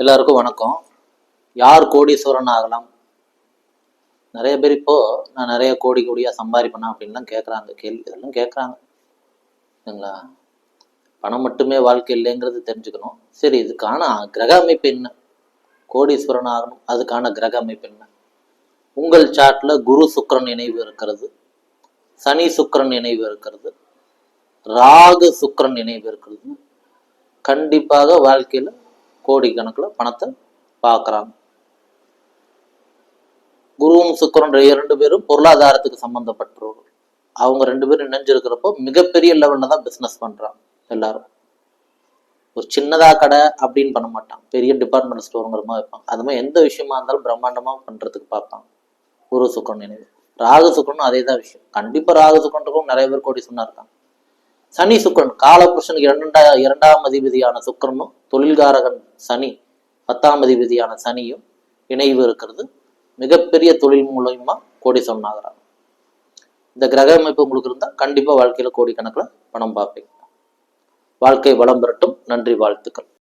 எல்லாருக்கும் வணக்கம். யார் கோடீஸ்வரன் ஆகலாம்? நிறைய பேர் இப்போ நான் நிறைய கோடி கோடியாக சம்பாதிப்பேனா அப்படின்லாம் கேட்குறாங்க கேள்வி இதெல்லாம் கேட்குறாங்க சரிங்களா? பணம் மட்டுமே வாழ்க்கை இல்லைங்கிறது தெரிஞ்சுக்கணும். சரி இதுக்கான கிரக அமைப்பு என்ன? கோடீஸ்வரன் ஆகணும். அதுக்கான கிரக அமைப்பு என்ன? உங்கள் சாட்டில் குரு சுக்கிரன் இணைவு இருக்கிறது. சனி சுக்கிரன் இணைவு இருக்கிறது. ராகு சுக்கிரன் இணைவு இருக்கிறது. கண்டிப்பாக வாழ்க்கையில் கோடிக்கணக்கில் பணத்தை பார்க்குறாங்க. குருவும் சுக்கரன் இரண்டு பேரும் பொருளாதாரத்துக்கு சம்பந்தப்பட்டவர்கள் அவங்க ரெண்டு பேரும் இணைஞ்சிருக்கிறப்போ மிகப்பெரிய லெவலில் தான் பிஸ்னஸ் பண்றாங்க எல்லாரும். ஒரு சின்னதா கடை அப்படின்னு பண்ண மாட்டாங்க. பெரிய டிபார்ட்மெண்ட் ஸ்டோருங்கிற மாதிரி வைப்பாங்க. அது மாதிரி எந்த விஷயமா இருந்தாலும் பிரம்மாண்டமா பண்றதுக்கு பார்ப்பாங்க. குரு சுக்கரன் நினைவு. ராகு சுக்கரனும் அதே தான் விஷயம். கண்டிப்பா ராகு சுக்கரனுக்கும் நிறைய பேர் கோடி சொன்னா இருக்காங்க சனி சுக்கரன் காலபுருஷனுக்கு இரண்டா இரண்டாம் அதிபதியான சுக்கரனும் தொழில்காரகன் சனி பத்தாம் அதிபதியான சனியும் இணைவு இருக்கிறது. மிகப்பெரிய தொழில் மூலயமா கோடி சொன்னாகிறார். இந்த கிரக அமைப்பு உங்களுக்கு இருந்தால் கண்டிப்பாக வாழ்க்கையில் கோடிக்கணக்கில் பணம் பார்ப்பீங்க. வாழ்க்கை வளம் பெறட்டும். நன்றி வாழ்த்துக்கள்.